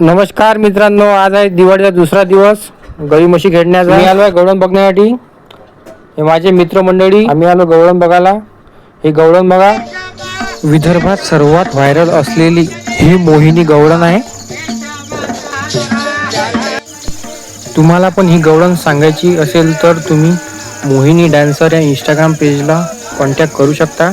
नमस्कार मित्रांनो आज आहे दिवाळीचा दुसरा दिवस. गळी म्हशी खेळण्याचा. मी आलोय गवळण बघण्यासाठी. हे माझे मित्रमंडळी आम्ही आलो गवळण बघायला. हे गवळण बघा. विदर्भात सर्वात व्हायरल असलेली ही मोहिनी गवळण आहे. तुम्हाला पण ही गवळण सांगायची असेल तर तुम्ही मोहिनी डान्सर या इंस्टाग्राम पेजला कॉन्टॅक्ट करू शकता.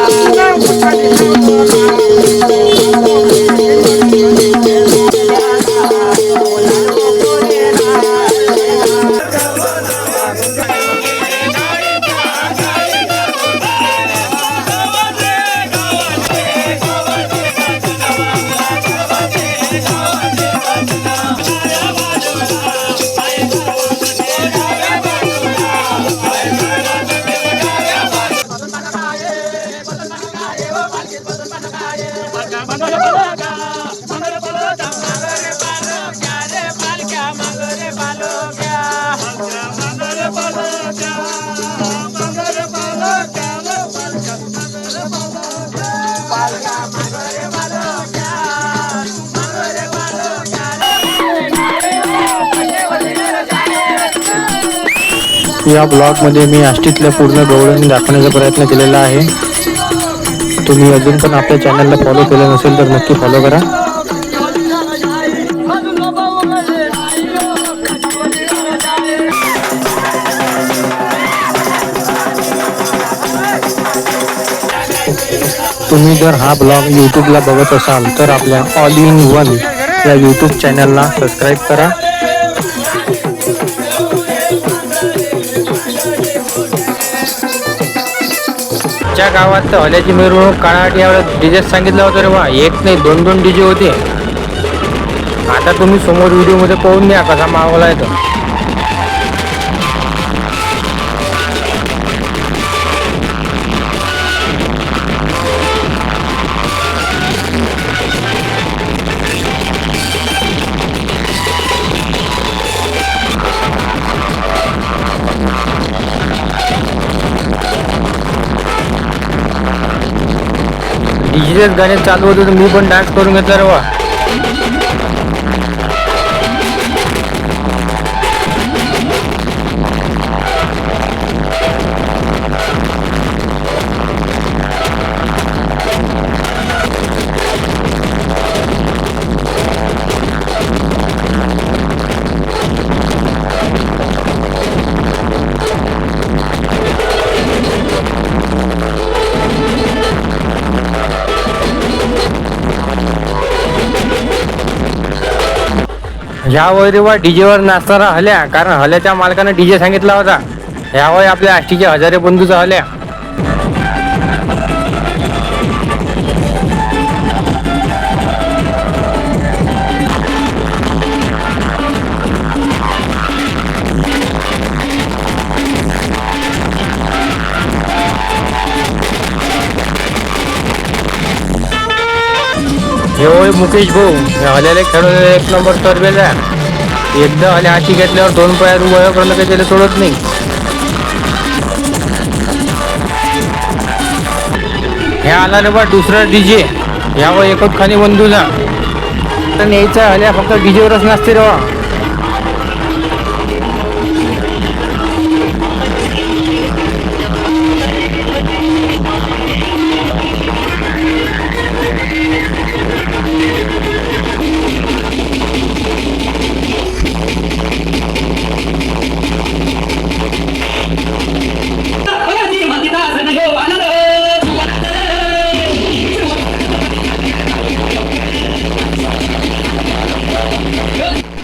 या ब्लॉगमध्ये मी आष्टीतल्या पूर्ण गवळण दाखवण्याचा प्रयत्न केलेला आहे. तुम्ही अजून पण आपल्या चॅनलला फॉलो केलं नसेल तर नक्की फॉलो करा. तुम्ही जर हा ब्लॉग यूट्यूबला बघत असाल तर आपल्या ऑल इन वन या यूट्यूब चॅनलला सबस्क्राईब करा. आमच्या गावात तर हल्याची मिरवणूक काळाटी यावेळेस डीजे सांगितलं होतं रे वा. एक नाही दोन दोन डीजे होते. आता तुम्ही समोर व्हिडिओमध्ये पाहून द्या कसा मागवला आहे डिजिटल गाणे चालू होते तर मी पण डान्स करून घेतला रे वा. ह्या वय वा डीजेवर नाचणारा हल्या कारण हल्याच्या मालकानं डीजे सांगितला होता. ह्यावेळी आपल्या आष्टीच्या हजारे बंधूचा हल्या. हे होय मुकेश भाऊ. आलेले खेळून एक नंबर तरबेला एकदा आले हाती घेतल्यावर दोन पायात उभं करणं काही त्याला सोडत नाही. हे आला रे बा दुसरा डीजे यावर एकच खाली बंधूला. तर न्यायचा आल्या फक्त डीजेवरच नसते रे बा.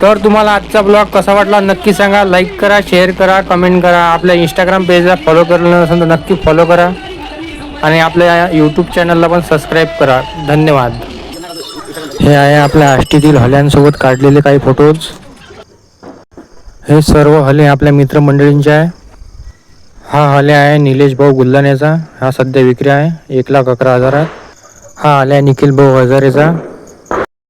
तर तुम्हाला आजचा ब्लॉग कसा वाटला नक्की सांगा. लाईक करा शेअर करा कमेंट करा. आपल्या इंस्टाग्राम पेजला फॉलो करणं नसेल तर नक्की फॉलो करा. आणि आपल्या यूट्यूब चॅनलला पण सबस्क्राईब करा. धन्यवाद. हे आहे आपल्या आष्टीतील हल्यांसोबत काढलेले काही फोटोज हे सर्व हले आपल्या मित्रमंडळींचे आहे. हा हले आहे निलेश भाऊ गुल्लानेचा. हा सध्या विक्री आहे एक लाख अकरा हजारात. हा आल्या निखिल भाऊ हजारेचा.